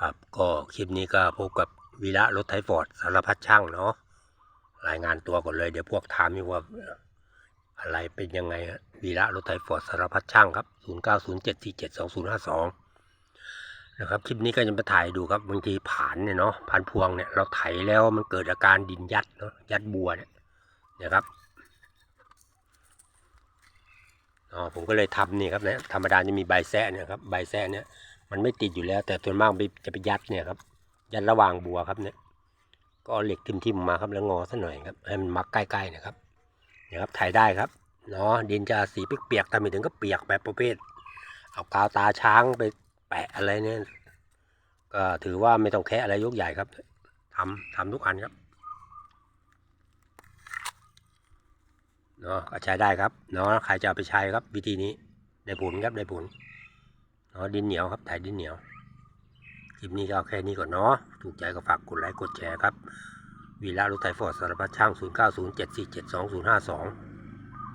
ครับก็คลิปนี้ก็พบกับวีระรถไถฟอร์ดสารพัดช่างเนาะรายงานตัวก่อนเลยเดี๋ยวพวกถามอยู่ว่าอะไรเป็นยังไงฮะวีระรถไถฟอร์ดสารพัดช่างครับ 0907472052 นะครับคลิปนี้ก็จะมาถ่ายดูครับบางทีผ่านเนี่ยเนาะผ่านพวงเนี่ยเราไถแล้วมันเกิดอาการดินยัดเนาะยัดบัวเนี่ยนี่ยครับอ๋อผมก็เลยทำนี่ครับเนี่ยธรรมดาจะมีใบแซะเนี่ยครับใบแซะเนี่ย มันไม่ติดอยู่แล้ว แต่ส่วนมากมันจะไปยัดเนี่ยครับ ยัดระหว่างบัวครับเนี่ย ก็เหล็กทิ่มๆมาครับแล้วงอซะหน่อยครับให้มันมักใกล้ๆนะครับเนี่ยครับถ่ายได้ครับเนาะดินจะสีเปียกๆแต่ไม่ถึงก็เปียกแบบประเภท เอากาวตาช้างไปแปะอะไรเนี่ยก็ถือว่าไม่ต้องแคะอะไรยกใหญ่ครับทำทำทุกอันครับเนาะก็ใช้ได้ครับเนาะใครจะเอาไปใช้ครับวิธีนี้ได้ผลครับได้ผล อ๋อดินเหนียวครับถ่ายดินเหนียวคลิปนี้ก็เอาแค่นี้ก่อนเนาะถูกใจก็ฝากกดไลค์กดแชร์ครับวีระรถไถฟอร์ดสารพัดช่าง 0907472052